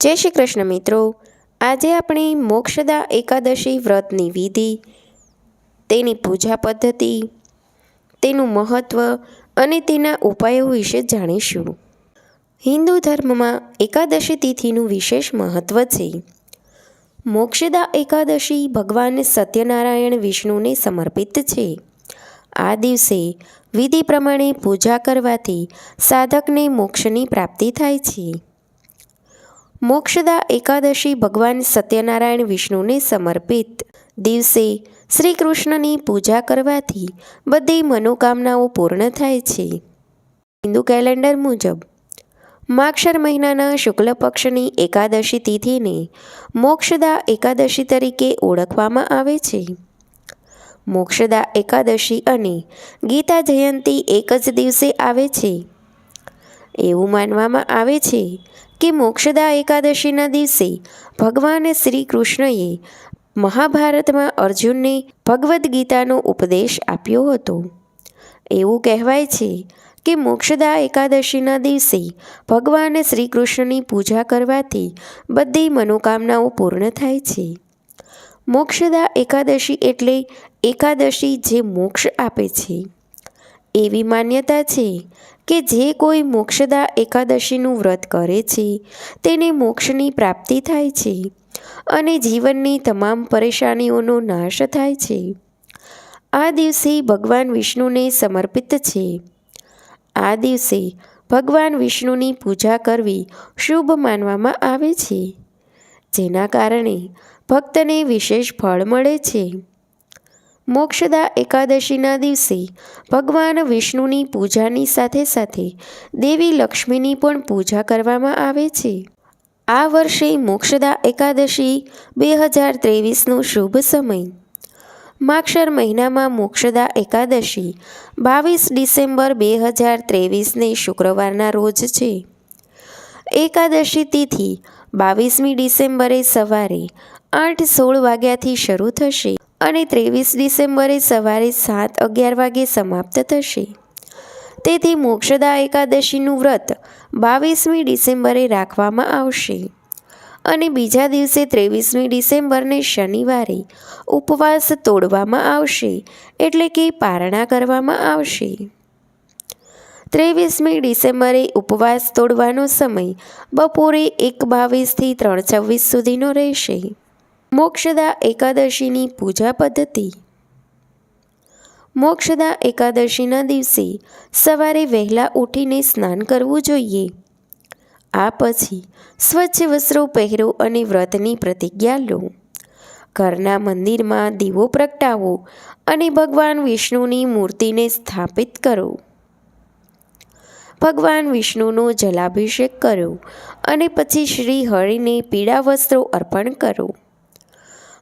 જય શ્રી કૃષ્ણ મિત્રો. આજે આપણે મોક્ષદા એકાદશી વ્રતની વિધિ, તેની પૂજા પદ્ધતિ, તેનું મહત્ત્વ અને તેના ઉપાયો વિશે જાણીશું. હિન્દુ ધર્મમાં એકાદશી તિથિનું વિશેષ મહત્ત્વ છે. મોક્ષદા એકાદશી ભગવાન સત્યનારાયણ વિષ્ણુને સમર્પિત છે. આ દિવસે વિધિ પ્રમાણે પૂજા કરવાથી સાધકને મોક્ષની પ્રાપ્તિ થાય છે. મોક્ષદા એકાદશી ભગવાન સત્યનારાયણ વિષ્ણુને સમર્પિત. દિવસે શ્રી કૃષ્ણની પૂજા કરવાથી બધી મનોકામનાઓ પૂર્ણ થાય છે. હિન્દુ કેલેન્ડર મુજબ, માક્ષર મહિનાના શુક્લ પક્ષની એકાદશી તિથિને મોક્ષદા એકાદશી તરીકે ઓળખવામાં આવે છે. મોક્ષદા એકાદશી અને ગીતા જયંતી એક જ દિવસે આવે છે. એવું માનવામાં આવે છે કે મોક્ષદા એકાદશીના દિવસે ભગવાન શ્રી કૃષ્ણએ મહાભારતમાં અર્જુનને ભગવદ્ ગીતાનો ઉપદેશ આપ્યો હતો. એવું કહેવાય છે કે મોક્ષદા એકાદશીના દિવસે ભગવાન શ્રી કૃષ્ણની પૂજા કરવાથી બધી મનોકામનાઓ પૂર્ણ થાય છે. મોક્ષદા એકાદશી એટલે એકાદશી જે મોક્ષ આપે છે. એવી માન્યતા છે કે જે કોઈ મોક્ષદા એકાદશીનું વ્રત કરે છે, તેને મોક્ષની પ્રાપ્તિ થાય છે અને જીવનની તમામ પરેશાનીઓનો નાશ થાય છે. આ દિવસે ભગવાન વિષ્ણુને સમર્પિત છે. આ દિવસે ભગવાન વિષ્ણુની પૂજા કરવી શુભ માનવામાં આવે છે, જેના કારણે ભક્તને વિશેષ ફળ મળે છે. મોક્ષદા એકાદશીના દિવસે ભગવાન વિષ્ણુની પૂજાની સાથે સાથે દેવી લક્ષ્મીની પણ પૂજા કરવામાં આવે છે. આ વર્ષે મોક્ષદા એકાદશી બે હજાર ત્રેવીસનો શુભ સમય. માક્ષર મહિનામાં મોક્ષદા એકાદશી બાવીસ ડિસેમ્બર બે હજાર ત્રેવીસને શુક્રવારના રોજ છે. એકાદશી તિથિ બાવીસમી ડિસેમ્બરે સવારે આઠ સોળ વાગ્યાથી શરૂ થશે. અને ત્રેવીસ ડિસેમ્બરે સવારે સાત અગિયાર વાગે સમાપ્ત થશે. તેથી મોક્ષદા એકાદશીનું વ્રત બાવીસમી ડિસેમ્બરે રાખવામાં આવશે. અને બીજા દિવસે ત્રેવીસમી ડિસેમ્બરને શનિવારે ઉપવાસ તોડવામાં આવશે, એટલે કે પારણા કરવામાં આવશે. ત્રેવીસમી ડિસેમ્બરે ઉપવાસ તોડવાનો સમય બપોરે એક બાવીસથી ત્રણ છવ્વીસ સુધીનો રહેશે. મોક્ષદા એકાદશીની પૂજા પદ્ધતિ. મોક્ષદા એકાદશીના દિવસે સવારે વહેલા ઉઠીને સ્નાન કરવું જોઈએ. આ પછી સ્વચ્છ વસ્ત્રો પહેરો અને વ્રતની પ્રતિજ્ઞા લો. ઘરના મંદિરમાં દીવો પ્રગટાવો અને ભગવાન વિષ્ણુની મૂર્તિને સ્થાપિત કરો. ભગવાન વિષ્ણુનો જલાભિષેક કરો અને પછી શ્રી હરિને પીળા વસ્ત્રો અર્પણ કરો.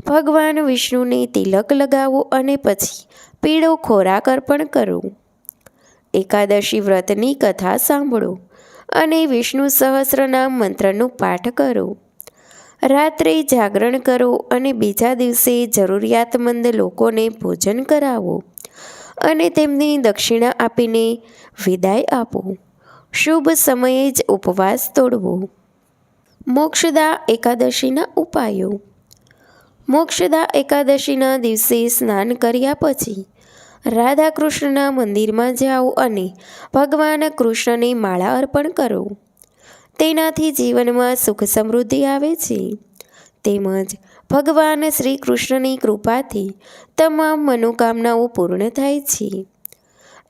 ભગવાન વિષ્ણુને તિલક લગાવો અને પછી પીળો ખોરાક અર્પણ કરો. એકાદશી વ્રતની કથા સાંભળો અને વિષ્ણુ સહસ્રનામ મંત્રનું પાઠ કરો. રાત્રે જાગરણ કરો અને બીજા દિવસે જરૂરિયાતમંદ લોકોને ભોજન કરાવો અને તેમની દક્ષિણા આપીને વિદાય આપો. શુભ સમયે જ ઉપવાસ તોડવો. મોક્ષદા એકાદશીના ઉપાયો. મોક્ષદા એકાદશીના દિવસે સ્નાન કર્યા પછી રાધા કૃષ્ણના મંદિરમાં જાઓ અને ભગવાન કૃષ્ણને માળા અર્પણ કરો. તેનાથી જીવનમાં સુખ સમૃદ્ધિ આવે છે. તેમજ ભગવાન શ્રી કૃષ્ણની કૃપાથી તમામ મનોકામનાઓ પૂર્ણ થાય છે.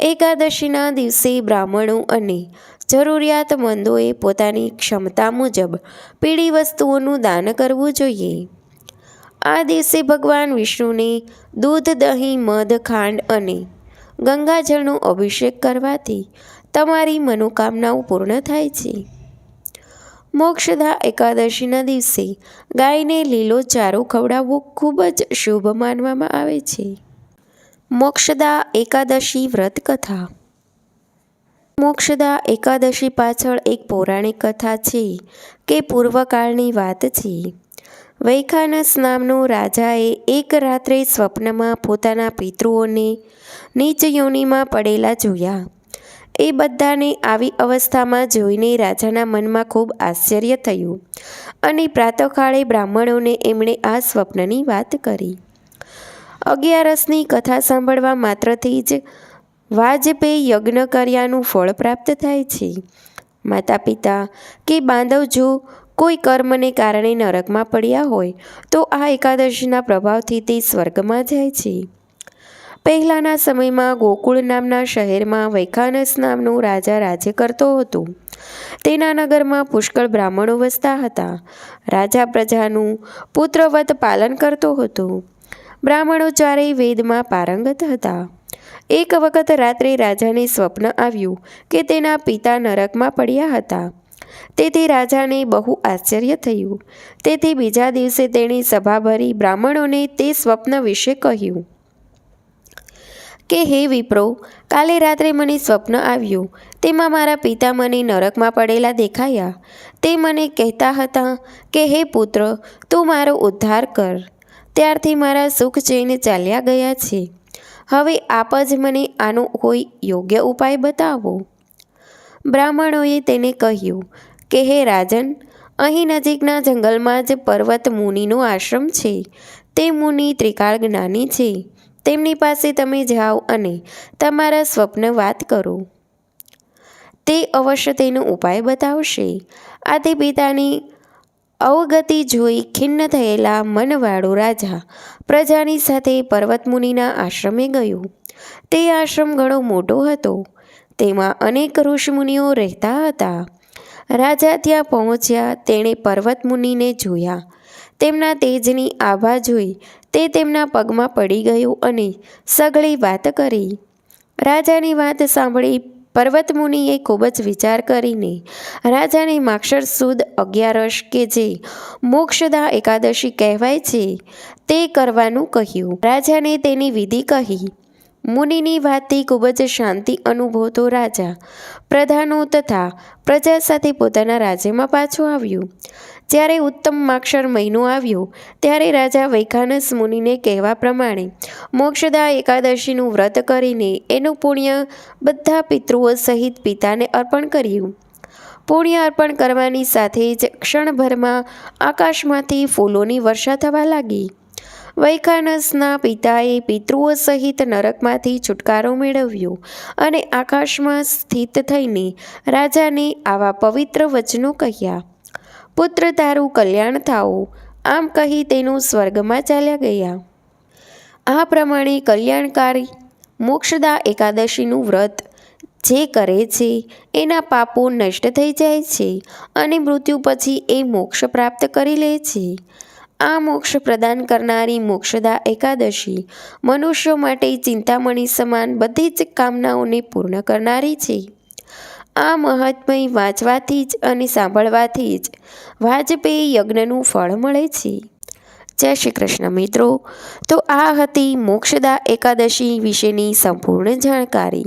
એકાદશીના દિવસે બ્રાહ્મણો અને જરૂરિયાતમંદોએ પોતાની ક્ષમતા મુજબ પીળી વસ્તુઓનું દાન કરવું જોઈએ. આ દિવસે ભગવાન વિષ્ણુને દૂધ, દહીં, મધ, ખાંડ અને ગંગાજળનો અભિષેક કરવાથી તમારી મનોકામનાઓ પૂર્ણ થાય છે. મોક્ષદા એકાદશીના દિવસે ગાયને લીલો ચારો ખવડાવવો ખૂબ જ શુભ માનવામાં આવે છે. મોક્ષદા એકાદશી વ્રત કથા. મોક્ષદા એકાદશી પાછળ એક પૌરાણિક કથા છે કે પૂર્વકાળની વાત છે. વૈખાનસ નામનો રાજાએ એક રાત્રે સ્વપ્નમાં પોતાના પિતૃઓને નીચ યોનિમાં પડેલા જોયા. એ બધાને આવી અવસ્થામાં જોઈને રાજાના મનમાં ખૂબ આશ્ચર્ય થયું અને પ્રાતઃકાળે બ્રાહ્મણોને એમણે આ સ્વપ્નની વાત કરી. અગિયારસની કથા સાંભળવા માત્રથી જ વાજપેયી યજ્ઞ કર્યાનું ફળ પ્રાપ્ત થાય છે. માતા પિતા કે બાંધવ જો કોઈ કર્મને કારણે નરકમાં પડ્યા હોય, તો આ એકાદશીના પ્રભાવથી તે સ્વર્ગમાં જાય છે. પહેલાંના સમયમાં ગોકુળ નામના શહેરમાં વૈખાનસ નામનો રાજા રાજ્ય કરતો હતો. તેના નગરમાં પુષ્કળ બ્રાહ્મણો વસતા હતા. રાજા પ્રજાનું પુત્રવત પાલન કરતો હતો. બ્રાહ્મણો ચારેય વેદમાં પારંગત હતા. એક વખત રાત્રે રાજાને સ્વપ્ન આવ્યું કે તેના પિતા નરકમાં પડ્યા હતા. તેથી રાજાને બહુ આશ્ચર્ય થયું. તેથી બીજા દિવસે તેણે સભા ભરી બ્રાહ્મણોને તે સ્વપ્ન વિશે કહ્યું. કે, હે વિપ્રો, કાલે રાત્રે મને સ્વપ્ન આવ્યું. તેમાં મારા પિતા મને નરકમાં પડેલા દેખાયા. તે મને કહેતા હતા કે, હે પુત્ર, તું મારો ઉદ્ધાર કર. ત્યારથી મારા સુખ જઈને ચાલ્યા ગયા છે. હવે આપ જ મને આનો કોઈ યોગ્ય ઉપાય બતાવો. બ્રાહ્મણોએ તેને કહ્યું, કે હે રાજન, અહીં નજીકના જંગલમાં જ પર્વત મુનિનો આશ્રમ છે. તે મુનિ ત્રિકાળ જ્ઞાની છે. તેમની પાસે તમે જાઓ અને તમારા સ્વપ્ન વાત કરો. તે અવશ્ય તેનો ઉપાય બતાવશે. આથી પિતાની અવગતિ જોઈ ખિન્ન થયેલા મનવાળો રાજા પ્રજાની સાથે પર્વતમુનિના આશ્રમે ગયો. તે આશ્રમ ઘણો મોટો હતો. તેમાં અનેક ઋષિમુનિઓ રહેતા હતા. રાજા ત્યાં પહોંચ્યા, તેણે પર્વતમુનિને જોયા. તેમના તેજની આભા જોઈ, તે તેમના પગમાં પડી ગયું અને સઘળી વાત કરી. રાજાની વાત સાંભળી પર્વતમુનિએ ખૂબ જ વિચાર કરીને રાજાને માક્ષર સુદ અગિયારસ કે જે મોક્ષદા એકાદશી કહેવાય છે, તે કરવાનું કહ્યું. રાજાને તેની વિધિ કહી મુનિની વાતથી ખૂબ જ શાંતિ અનુભવતો રાજા, પ્રધાનો તથા પ્રજા સાથે પોતાના રાજ્યમાં પાછો આવ્યો. જ્યારે ઉત્તમ માક્ષર મહિનો આવ્યો, ત્યારે રાજા વૈખાનસ મુનિને કહેવા પ્રમાણે, મોક્ષદા એકાદશીનું વ્રત કરીને એનું પુણ્ય બધા પિતૃઓ સહિત પિતાને અર્પણ કર્યું. પુણ્ય અર્પણ કરવાની સાથે જ ક્ષણભરમાં આકાશમાંથી ફૂલોની વર્ષા થવા લાગી. વૈખાનસના પિતાએ પિતૃઓ સહિત નરકમાંથી છુટકારો મેળવ્યો અને આકાશમાં સ્થિત થઈને રાજાને આવા પવિત્ર વચનો કહ્યા, પુત્ર, તારું કલ્યાણ થાઓ. આમ કહી તેનું સ્વર્ગમાં ચાલ્યા ગયા. આ પ્રમાણે કલ્યાણકારી, મોક્ષદા એકાદશીનું વ્રત જે કરે છે, એના પાપો નષ્ટ થઈ જાય છે અને મૃત્યુ પછી એ મોક્ષ પ્રાપ્ત કરી લે છે. આ મોક્ષ પ્રદાન કરનારી મોક્ષદા એકાદશી. મનુષ્યો માટે ચિંતામણી સમાન બધી જ કામનાઓને પૂર્ણ કરનારી છે. આ મહાત્મય વાંચવાથી જ અને સાંભળવાથી જ વાજપેયી યજ્ઞનું ફળ મળે છે. જય શ્રી કૃષ્ણ મિત્રો. તો આ હતી મોક્ષદા એકાદશી વિશેની સંપૂર્ણ જાણકારી.